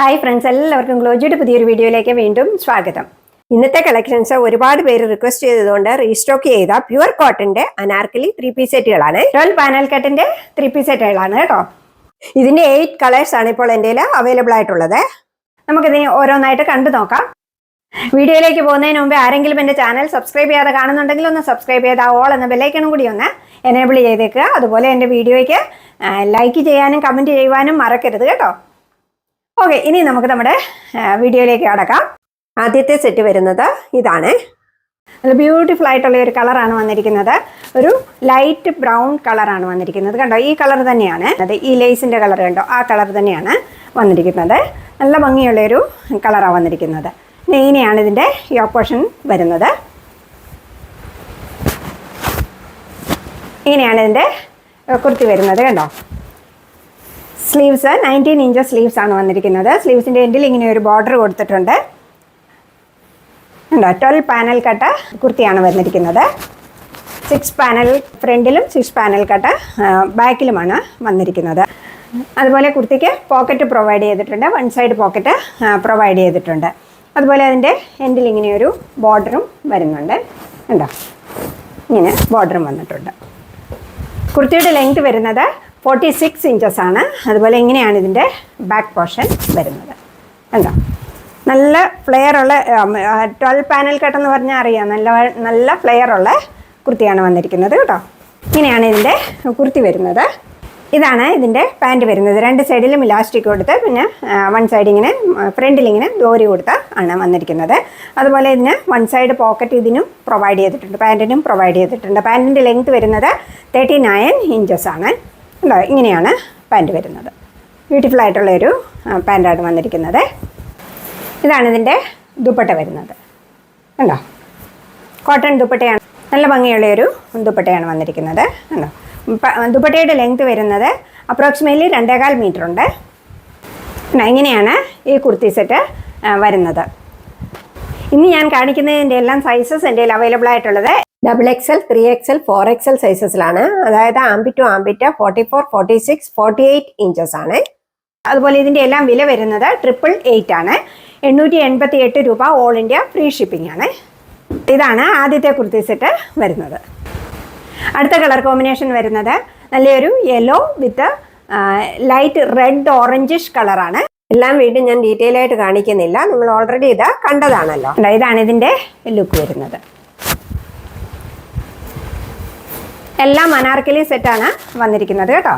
Hi friends എല്ലാവർക്കും ഗ്ലോജിയുടെ പുതിയൊരു വീഡിയോയിലേക്ക് വീണ്ടും സ്വാഗതം. ഇന്നത്തെ കളക്ഷൻസ് ഒരുപാട് പേര് റിക്വസ്റ്റ് ചെയ്തതുകൊണ്ട് റീസ്റ്റോക്ക് ചെയ്ത പ്യുവർ കോട്ടന്റെ അനാർക്കലി ത്രീ പീസ് സെറ്റുകളാണ് ട്വൽവ് പാനൽ കട്ടിന്റെ ത്രീ പീസ് സെറ്റുകളാണ് കേട്ടോ. ഇതിന്റെ എയ്റ്റ് കളേഴ്സ് ആണ് ഇപ്പോൾ എന്റെ അവൈലബിൾ ആയിട്ടുള്ളത്. നമുക്കിതിനെ ഓരോന്നായിട്ട് കണ്ടു നോക്കാം. വീഡിയോയിലേക്ക് പോകുന്നതിന് മുമ്പ് ആരെങ്കിലും എന്റെ ചാനൽ സബ്സ്ക്രൈബ് ചെയ്യാതെ കാണുന്നുണ്ടെങ്കിൽ ഒന്ന് സബ്സ്ക്രൈബ് ചെയ്ത് ഓൾ എന്ന ബെല്ലൈക്കണും കൂടി ഒന്ന് എനേബിൾ ചെയ്തേക്കുക. അതുപോലെ എന്റെ വീഡിയോയ്ക്ക് ലൈക്ക് ചെയ്യാനും കമന്റ് ചെയ്യുവാനും മറക്കരുത് കേട്ടോ. ഓക്കെ ഇനി നമുക്ക് നമ്മുടെ വീഡിയോയിലേക്ക് കടക്കാം. ആദ്യത്തെ സെറ്റ് വരുന്നത് ഇതാണ്. നല്ല ബ്യൂട്ടിഫുൾ ആയിട്ടുള്ള ഒരു കളറാണ് വന്നിരിക്കുന്നത്. ഒരു ലൈറ്റ് ബ്രൗൺ കളറാണ് വന്നിരിക്കുന്നത്. കണ്ടോ ഈ കളർ തന്നെയാണ്. അത് ഈ ലേസിന്റെ കളർ കണ്ടോ ആ കളർ തന്നെയാണ് വന്നിരിക്കുന്നത്. നല്ല ഭംഗിയുള്ള ഒരു കളറാണ് വന്നിരിക്കുന്നത്. ഇങ്ങനെയാണ് ഇതിന്റെ പോർഷൻ വരുന്നത്. ഇങ്ങനെയാണ് ഇതിന്റെ കുർത്തി വരുന്നത്. കണ്ടോ? സ്ലീവ്സ് നയന്റീൻ ഇഞ്ച് സ്ലീവ്സ് ആണ് വന്നിരിക്കുന്നത്. സ്ലീവ്സിന്റെ എൻഡിൽ ഇങ്ങനെ ഒരു ബോർഡർ കൊടുത്തിട്ടുണ്ട്. ഉണ്ടോ ട്വൽവ് പാനൽ കട്ട കുർത്തിയാണ് വന്നിരിക്കുന്നത്. സിക്സ് പാനൽ ഫ്രണ്ടിലും സിക്സ് പാനൽ കട്ട ബാക്കിലുമാണ് വന്നിരിക്കുന്നത്. അതുപോലെ കുർത്തിക്ക് പോക്കറ്റ് പ്രൊവൈഡ് ചെയ്തിട്ടുണ്ട്. വൺ സൈഡ് പോക്കറ്റ് പ്രൊവൈഡ് ചെയ്തിട്ടുണ്ട്. അതുപോലെ അതിന്റെ എൻഡിൽ ഇങ്ങനെ ഒരു ബോർഡറും വരുന്നുണ്ട്. ഉണ്ടോ ഇങ്ങനെ ബോർഡറും വന്നിട്ടുണ്ട്. കുർത്തിയുടെ ലെങ്ത് വരുന്നത് ഫോർട്ടി സിക്സ് ഇഞ്ചസ് ആണ്. അതുപോലെ ഇങ്ങനെയാണ് ഇതിന്റെ ബാക്ക് പോർഷൻ വരുന്നത്. കണ്ടോ? നല്ല ഫ്ലെയർ ഉള്ള ട്വൽവ് പാനൽ കട്ടെന്ന് പറഞ്ഞാൽ അറിയാം. നല്ല നല്ല ഫ്ലെയർ ഉള്ള കുർത്തിയാണ് വന്നിരിക്കുന്നത് കേട്ടോ. ഇങ്ങനെയാണ് ഇതിന്റെ കുർത്തി വരുന്നത്. ഇതാണ് ഇതിന്റെ പാന്റ് വരുന്നത്. രണ്ട് സൈഡിലും ഇലാസ്റ്റിക് കൊടുത്ത് പിന്നെ വൺ സൈഡ് ഇങ്ങനെ ഫ്രണ്ടിൽ ഇങ്ങനെ ദോരി കൊടുത്ത് ആണ് വന്നിരിക്കുന്നത്. അതുപോലെ ഇതിന് വൺ സൈഡ് പോക്കറ്റ് ഇതിനും പ്രൊവൈഡ് ചെയ്തിട്ടുണ്ട്. പാന്റിനും പ്രൊവൈഡ് ചെയ്തിട്ടുണ്ട്. പാന്റിന്റെ ലെങ്ത് വരുന്നത് തേർട്ടി നയൻ ഇഞ്ചസ് ആണ്. ഉണ്ടോ ഇങ്ങനെയാണ് പാന്റ് വരുന്നത്. ബ്യൂട്ടിഫുൾ ആയിട്ടുള്ള ഒരു പാന്റാണ് വന്നിരിക്കുന്നത്. ഇതാണ് ഇതിന്റെ ദുപ്പട്ട വരുന്നത്. ഉണ്ടോ കോട്ടൺ ദുപ്പട്ടയാണ് നല്ല ഭംഗിയുള്ള ഒരു ദുപ്പട്ടയാണ് വന്നിരിക്കുന്നത്. ഉണ്ടോ ദുപ്പട്ടയുടെ ലെങ്ത് വരുന്നത് അപ്രോക്സിമേറ്റ്ലി രണ്ടേകാൽ മീറ്റർ ഉണ്ട്. ഇങ്ങനെയാണ് ഈ കുർത്തി സെറ്റ് വരുന്നത്. ഇന്ന് ഞാൻ കാണിക്കുന്നതിന്റെ എല്ലാം സൈസസ് എന്റെ അവൈലബിൾ ആയിട്ടുള്ളത് double XL three XL four XL സൈസസിലാണ് അതായത് ആംബി ടു ആംബിറ്റ forty four forty six forty eight inches ആണ്. അതുപോലെ ഇതിന്റെ എല്ലാം വില വരുന്നത് ട്രിപ്പിൾ എയ്റ്റ് ആണ്. എണ്ണൂറ്റി എൺപത്തി എട്ട് രൂപ ഓൾ ഇന്ത്യ ഫ്രീ ഷിപ്പിംഗ് ആണ്. ഇതാണ് ആദ്യത്തെ കുർത്തി സെറ്റ് വരുന്നത്. അടുത്ത കളർ കോമ്പിനേഷൻ വരുന്നത് നല്ലൊരു yellow with light red orangish കളറാണ് എല്ലാം വീണ്ടും ഞാൻ ഡീറ്റെയിൽ ആയിട്ട് കാണിക്കുന്നില്ല. നിങ്ങൾ ഓൾറെഡി ഇത് കണ്ടതാണല്ലോ. ഇതാണ് ഇതിന്റെ ലുക്ക് വരുന്നത്. എല്ലാം അനാർക്കലി സെറ്റാണ് വന്നിരിക്കുന്നത് കേട്ടോ.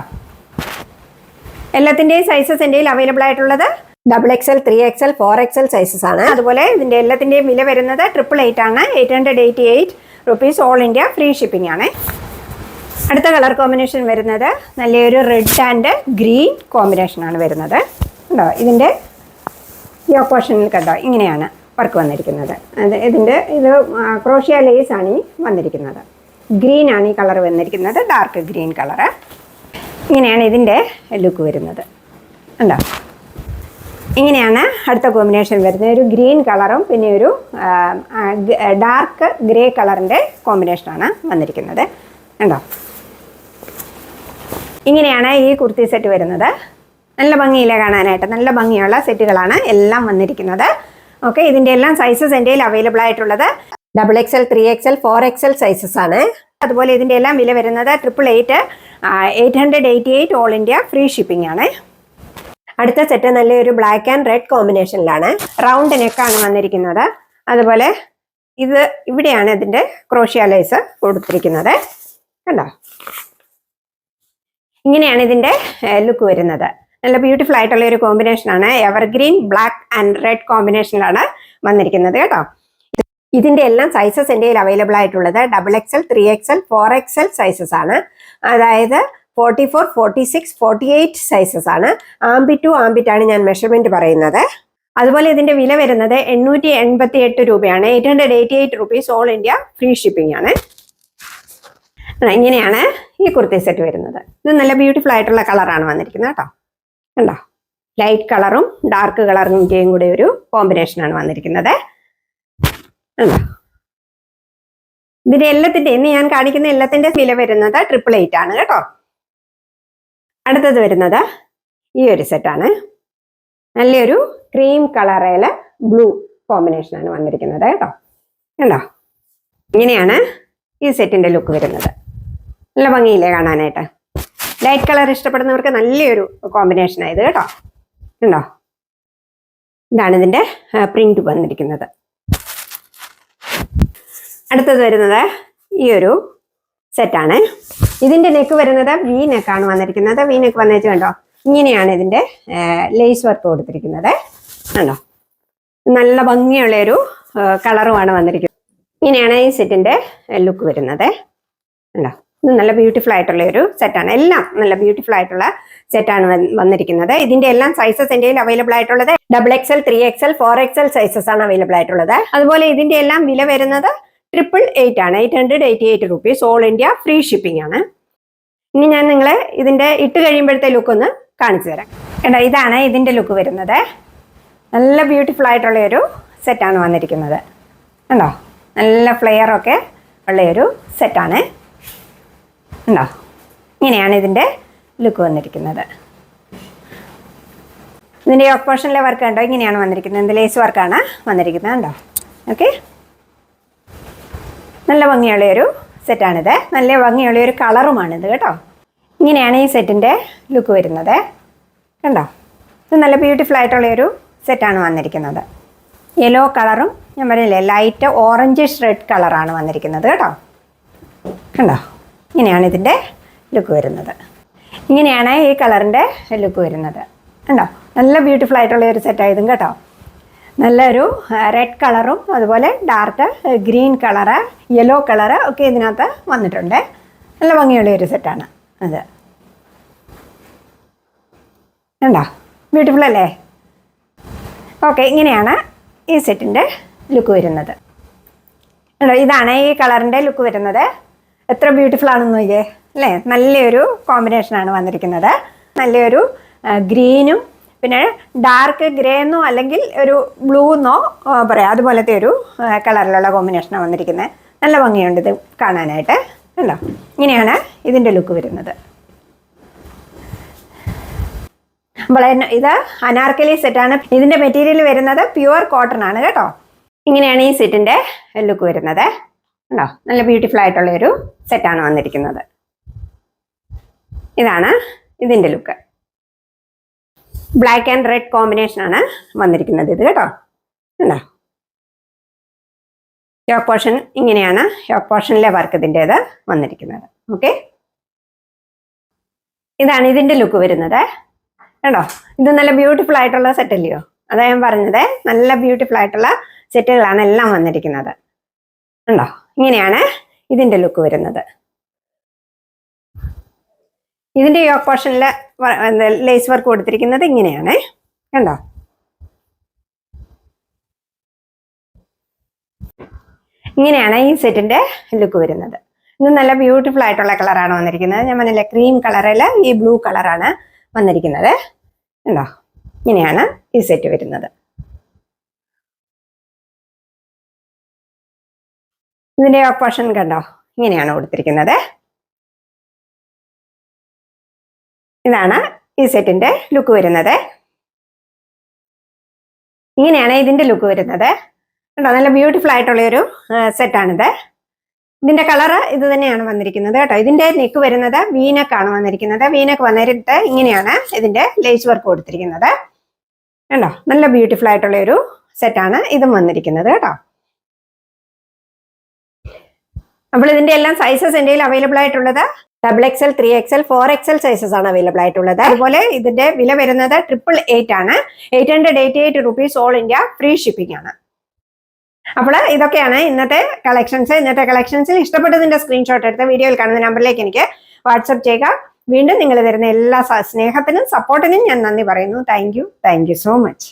എല്ലാത്തിന്റെയും സൈസസ് എന്റെയിൽ അവൈലബിൾ ആയിട്ടുള്ളത് double XL three XL four XL sizes ആണ്. അതുപോലെ ഇതിന്റെ എല്ലാത്തിന്റെയും വില വരുന്നത് ട്രിപ്പിൾ എയ്റ്റ് ആണ്. Eight hundred eighty eight rupees all India free shipping ആണ്. അടുത്ത കളർ കോമ്പിനേഷൻ വരുന്നത് നല്ലൊരു റെഡ് ആൻഡ് ഗ്രീൻ കോമ്പിനേഷൻ ആണ് വരുന്നത്. കണ്ടോ? ഇതിന്റെ ഈ ഓപ്പോഷനിൽ കണ്ടോ? ഇങ്ങനെയാണ് വർക്ക് വന്നിരിക്കുന്നത്. ഇതിന്റെ ഇത് ക്രോഷ്യ ലേസ് ആണ് ഈ വന്നിരിക്കുന്നത്. ഗ്രീൻ ആണ് ഈ കളർ വന്നിരിക്കുന്നത്. ഡാർക്ക് ഗ്രീൻ കളറ് ഇങ്ങനെയാണ് ഇതിന്റെ ലുക്ക് വരുന്നത്. ഉണ്ടോ ഇങ്ങനെയാണ് അടുത്ത കോമ്പിനേഷൻ വരുന്നത്. ഒരു ഗ്രീൻ കളറും പിന്നെ ഒരു ഡാർക്ക് ഗ്രേ കളറിന്റെ കോമ്പിനേഷനാണ് വന്നിരിക്കുന്നത്. ഉണ്ടോ ഇങ്ങനെയാണ് ഈ കുർത്തി സെറ്റ് വരുന്നത്. നല്ല ഭംഗിയിലെ കാണാനായിട്ട്? നല്ല ഭംഗിയുള്ള സെറ്റുകളാണ് എല്ലാം വന്നിരിക്കുന്നത്. ഓക്കെ ഇതിന്റെ എല്ലാം സൈസസ് എന്റെ അവൈലബിൾ ആയിട്ടുള്ളത്. Double XL three XL four XL sizes ആണ്. അതുപോലെ ഇതിന്റെ എല്ലാം വില വരുന്നത് triple eight eight hundred eighty eight all India free shipping ആണ്. അടുത്ത സെറ്റ് നല്ലൊരു ബ്ലാക്ക് ആൻഡ് റെഡ് കോമ്പിനേഷനിലാണ് റൗണ്ട് നെക്കാണ് വന്നിരിക്കുന്നത്. അതുപോലെ ഇത് ഇവിടെയാണ് ഇതിന്റെ ക്രോഷ്യാലൈസ് കൊടുത്തിരിക്കുന്നത്. കണ്ടോ? ഇങ്ങനെയാണ് ഇതിന്റെ ലുക്ക് വരുന്നത്. നല്ല ബ്യൂട്ടിഫുൾ ആയിട്ടുള്ള ഒരു കോമ്പിനേഷനാണ് എവർഗ്രീൻ ബ്ലാക്ക് ആൻഡ് റെഡ് കോമ്പിനേഷനിലാണ് വന്നിരിക്കുന്നത് കേട്ടോ. ഇതിന്റെ എല്ലാം സൈസസ് എന്റെ അവൈലബിൾ ആയിട്ടുള്ളത് double XL three XL four XL sizes ആണ് അതായത് forty four forty six forty eight sizes ആണ്. ആംബി ടു ആണ് ഞാൻ മെഷർമെന്റ് പറയുന്നത്. അതുപോലെ ഇതിന്റെ വില വരുന്നത് എണ്ണൂറ്റി എൺപത്തി എട്ട് രൂപയാണ്. Eight hundred eighty eight rupees all India free shipping ആണ് ഇങ്ങനെയാണ് ഈ കുർത്തി സെറ്റ് വരുന്നത്. ഇത് നല്ല ബ്യൂട്ടിഫുൾ ആയിട്ടുള്ള കളറാണ് വന്നിരിക്കുന്നത് കേട്ടോ. കണ്ടോ? ലൈറ്റ് കളറും ഡാർക്ക് കളറിന്റെയും കൂടെ ഒരു കോമ്പിനേഷനാണ് വന്നിരിക്കുന്നത്. ഇതിന്റെ എല്ലാത്തിന്റെ ഇന്ന് ഞാൻ കാണിക്കുന്ന എല്ലാത്തിന്റെ വില വരുന്നത് ട്രിപ്പിൾ എയ്റ്റ് ആണ് കേട്ടോ. അടുത്തത് വരുന്നത് ഈ ഒരു സെറ്റാണ് നല്ലൊരു ക്രീം കളറേൽ ബ്ലൂ കോമ്പിനേഷൻ ആണ് വന്നിരിക്കുന്നത് കേട്ടോ. കണ്ടോ? ഇങ്ങനെയാണ് ഈ സെറ്റിന്റെ ലുക്ക് വരുന്നത്. നല്ല ഭംഗിയില്ലേ കാണാനായിട്ട്? ലൈറ്റ് കളർ ഇഷ്ടപ്പെടുന്നവർക്ക് നല്ലൊരു കോമ്പിനേഷൻ ആയത് കേട്ടോ. കണ്ടോ? ഇതാണ് ഇതിന്റെ പ്രിന്റ് വന്നിരിക്കുന്നത്. അടുത്തത് വരുന്നത് ഈ ഒരു സെറ്റാണ് ഇതിന്റെ നെക്ക് വരുന്നത് വി നെക്കാണ് വന്നിരിക്കുന്നത്. വി നെക്ക് വന്നേച്ച് കണ്ടോ? ഇങ്ങനെയാണ് ഇതിന്റെ ലേസ് വർക്ക് കൊടുത്തിരിക്കുന്നത്. കണ്ടോ? നല്ല ഭംഗിയുള്ള ഒരു കളറുമാണ് വന്നിരിക്കുന്നത്. ഇങ്ങനെയാണ് ഈ സെറ്റിന്റെ ലുക്ക് വരുന്നത്. കണ്ടോ? ഇത് നല്ല ബ്യൂട്ടിഫുൾ ആയിട്ടുള്ള ഒരു സെറ്റാണ് എല്ലാം നല്ല ബ്യൂട്ടിഫുൾ ആയിട്ടുള്ള സെറ്റാണ് വന്നിരിക്കുന്നത്. ഇതിന്റെ എല്ലാം സൈസസ് എന്റെ അവൈലബിൾ ആയിട്ടുള്ളത് double XL three XL four XL sizes ആണ് അവൈലബിൾ ആയിട്ടുള്ളത്. അതുപോലെ ഇതിന്റെ എല്ലാം വില വരുന്നത് ട്രിപ്പിൾ എയ്റ്റ് ആണ്. Eight hundred eighty eight rupees all India free shipping ആണ്. ഇനി ഞാൻ നിങ്ങളെ ഇതിന്റെ ഇട്ട് കഴിയുമ്പോഴത്തെ ലുക്ക് ഒന്ന് കാണിച്ചു തരാം. കേട്ടോ ഇതാണ് ഇതിന്റെ ലുക്ക് വരുന്നത്. നല്ല ബ്യൂട്ടിഫുൾ ആയിട്ടുള്ള ഒരു സെറ്റാണ് വന്നിരിക്കുന്നത്. കണ്ടോ നല്ല ഫ്ലെയറൊക്കെ ഉള്ള ഒരു സെറ്റാണ് ഉണ്ടോ ഇങ്ങനെയാണ് ഇതിന്റെ ലുക്ക് വന്നിരിക്കുന്നത്. ഇതിന്റെ ഓപ്പോഷനിലെ വർക്ക് ഉണ്ടോ ഇങ്ങനെയാണ് വന്നിരിക്കുന്നത്. എന്ത് ലേസ് വർക്കാണ് വന്നിരിക്കുന്നത്. ഉണ്ടോ ഓക്കെ നല്ല ഭംഗിയുള്ള ഒരു സെറ്റാണിത്. നല്ല ഭംഗിയുള്ള ഒരു കളറുമാണിത് കേട്ടോ. ഇങ്ങനെയാണ് ഈ സെറ്റിന്റെ ലുക്ക് വരുന്നത്. കണ്ടോ? ഇത് നല്ല ബ്യൂട്ടിഫുൾ ആയിട്ടുള്ള ഒരു സെറ്റാണ് വന്നിരിക്കുന്നത്. യെല്ലോ കളറും ഞാൻ പറഞ്ഞില്ലേ ലൈറ്റ് ഓറഞ്ചിഷ് റെഡ് കളറാണ് വന്നിരിക്കുന്നത് കേട്ടോ. കണ്ടോ? ഇങ്ങനെയാണ് ഇതിന്റെ ലുക്ക് വരുന്നത്. ഇങ്ങനെയാണ് ഈ കളറിന്റെ ലുക്ക് വരുന്നത്. കണ്ടോ? നല്ല ബ്യൂട്ടിഫുൾ ആയിട്ടുള്ള ഒരു സെറ്റായതും കേട്ടോ. നല്ലൊരു റെഡ് കളറും അതുപോലെ dark green colour yellow colour ഒക്കെ ഇതിനകത്ത് വന്നിട്ടുണ്ട്. നല്ല ഭംഗിയുള്ള ഒരു സെറ്റാണ് അത്. ഉണ്ടോ ബ്യൂട്ടിഫുൾ അല്ലേ? ഓക്കെ ഇങ്ങനെയാണ് ഈ സെറ്റിന്റെ ലുക്ക് വരുന്നത്. ഉണ്ടോ ഇതാണ് ഈ കളറിന്റെ ലുക്ക് വരുന്നത്. എത്ര ബ്യൂട്ടിഫുൾ ആണെന്ന് നോക്കിയേ. അല്ലേ? നല്ലൊരു കോമ്പിനേഷനാണ് വന്നിരിക്കുന്നത്. നല്ലൊരു ഗ്രീനും പിന്നെ ഡാർക്ക് ഗ്രേ എന്നോ അല്ലെങ്കിൽ ഒരു ബ്ലൂ എന്നോ പറയാം. അതുപോലത്തെ ഒരു കളറിലുള്ള കോമ്പിനേഷനാണ് വന്നിരിക്കുന്നത് നല്ല ഭംഗിയുണ്ട് ഇത് കാണാനായിട്ട്. കണ്ടോ? ഇങ്ങനെയാണ് ഇതിന്റെ ലുക്ക് വരുന്നത്. അപ്പോൾ ഇത് അനാർക്കലി സെറ്റാണ്. ഇതിന്റെ മെറ്റീരിയൽ വരുന്നത് പ്യുവർ കോട്ടൺ ആണ് കേട്ടോ. ഇങ്ങനെയാണ് ഈ സെറ്റിന്റെ ലുക്ക് വരുന്നത്. കണ്ടോ? നല്ല ബ്യൂട്ടിഫുൾ ആയിട്ടുള്ള ഒരു സെറ്റാണ് വന്നിരിക്കുന്നത്. ഇതാണ് ഇതിന്റെ look black and red combination ആണ് വന്നിരിക്കുന്നത് ഇത് കേട്ടോ. ഉണ്ടോ യോക്ക് പോർഷൻ ഇങ്ങനെയാണ്. യോക്ക് പോർഷനിലെ വർക്ക് ഇതിന്റെത് വന്നിരിക്കുന്നത്. ഓക്കെ ഇതാണ് ഇതിന്റെ ലുക്ക് വരുന്നത്. കേട്ടോ ഇത് നല്ല ബ്യൂട്ടിഫുൾ ആയിട്ടുള്ള സെറ്റ് അല്ലയോ? അതാ ഞാൻ പറഞ്ഞത്. നല്ല ബ്യൂട്ടിഫുൾ ആയിട്ടുള്ള സെറ്റുകളാണ് എല്ലാം വന്നിരിക്കുന്നത്. ഉണ്ടോ ഇങ്ങനെയാണ് ഇതിന്റെ ലുക്ക് വരുന്നത്. ഇതിന്റെ യോക്ക് പോർഷനിൽ ലേസ് വർക്ക് കൊടുത്തിരിക്കുന്നത് ഇങ്ങനെയാണ്. കണ്ടോ? ഇങ്ങനെയാണ് ഈ സെറ്റിന്റെ ലുക്ക് വരുന്നത്. ഇത് നല്ല ബ്യൂട്ടിഫുൾ ആയിട്ടുള്ള കളറാണ് വന്നിരിക്കുന്നത്. ഞാൻ പറഞ്ഞില്ല ക്രീം കളറിൽ ഈ ബ്ലൂ കളറാണ് വന്നിരിക്കുന്നത്. കണ്ടോ? ഇങ്ങനെയാണ് ഈ സെറ്റ് വരുന്നത്. ഇതിന്റെ ഓപ്പോഷൻ കണ്ടോ? ഇങ്ങനെയാണ് കൊടുത്തിരിക്കുന്നത്. ഇതാണ് ഈ സെറ്റിന്റെ ലുക്ക് വരുന്നത്. ഇങ്ങനെയാണ് ഇതിന്റെ ലുക്ക് വരുന്നത്. കേട്ടോ നല്ല ബ്യൂട്ടിഫുൾ ആയിട്ടുള്ള ഒരു സെറ്റാണിത് ഇതിന്റെ കളറ് ഇത് തന്നെയാണ് വന്നിരിക്കുന്നത് കേട്ടോ. ഇതിന്റെ നെക്ക് വരുന്നത് വീനക്കാണ് വന്നിരിക്കുന്നത്. വീനക്ക് വന്നിട്ട് ഇങ്ങനെയാണ് ഇതിന്റെ ലേസ് വർക്ക് കൊടുത്തിരിക്കുന്നത്. കണ്ടോ നല്ല ബ്യൂട്ടിഫുൾ ആയിട്ടുള്ള ഒരു സെറ്റാണ് ഇതും വന്നിരിക്കുന്നത് കേട്ടോ. അപ്പോൾ ഇതിന്റെ എല്ലാം സൈസസ് എന്റെ അവൈലബിൾ ആയിട്ടുള്ളത് double XL three XL four XL sizes ആണ് അവൈലബിൾ ആയിട്ടുള്ളത്. അതുപോലെ ഇതിന്റെ വില വരുന്നത് ട്രിപ്പിൾ എയ്റ്റ് ആണ്. Eight hundred eighty eight rupees all India free shipping ആണ്. അപ്പോൾ ഇതൊക്കെയാണ് ഇന്നത്തെ കളക്ഷൻസ് ഇന്നത്തെ കളക്ഷൻസിൽ ഇഷ്ടപ്പെട്ടതിന്റെ സ്ക്രീൻഷോട്ട് എടുത്ത് വീഡിയോയിൽ കാണുന്ന നമ്പറിലേക്ക് എനിക്ക് വാട്സപ്പ് ചെയ്യുക. വീണ്ടും നിങ്ങൾ തരുന്ന എല്ലാ സ്നേഹത്തിനും സപ്പോർട്ടിനും ഞാൻ നന്ദി പറയുന്നു. Thank you thank you so much